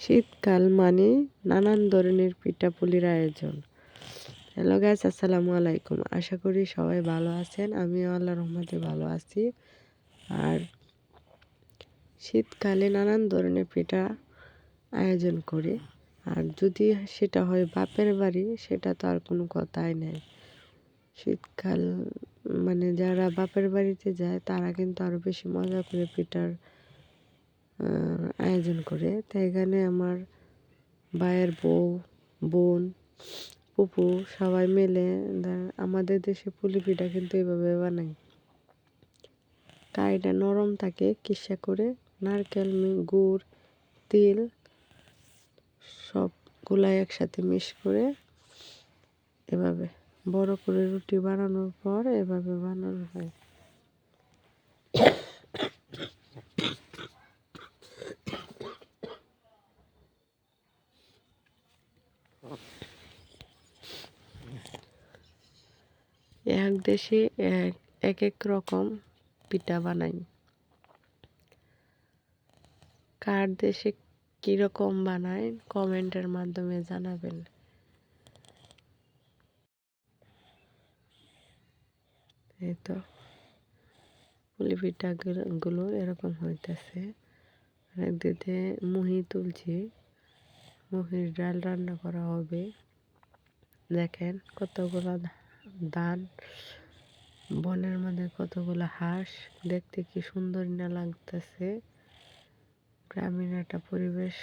শীতকাল মানে নানান ধরনের পিঠাপুলির আয়োজন। হ্যালো গাইস আসসালামু আলাইকুম। আশা করি সবাই ভালো আছেন। আমিও আল্লাহ রহমতে ভালো আছি। আর শীতকালে নানান ধরনের পিঠা আয়োজন করে। আর যদি সেটা হয় বাপের বাড়ি, সেটা তো আর কোনো কথাই নেই। শীতকাল মানে যারা বাপের বাড়িতে যায়, তারা কিন্তু আরও বেশি মজা করে পিঠার আয়োজন করে। তাই এখানে আমার ভাইয়ের বউ, বোন পুপু সবাই মিলে আমাদের দেশে পুলি পিঠা কিন্তু এভাবে বানাই কাইটা নরম থাকে, কিসা করে নারকেল গুড়, তিল সবগুলা একসাথে মিশ করে এভাবে বড় করে রুটি বানানোর পর এভাবে বানানো হয়। এক দেশে এক এক এক রকম পিঠা বানাই। কার দেশে কীরকম বানায় কমেন্টের মাধ্যমে জানাবেন। এই তো, পুলি পিঠাগুলো এরকম হইতেছে। একদিকে মুহি তুলছি। মুহির ডাল রান্না করা হবে। দেখেন কতগুলো ধান বনের মধ্যে কতগুলো হাঁস, দেখতে কি সুন্দর না লাগতেছে। গ্রামীণ একটা পরিবেশ।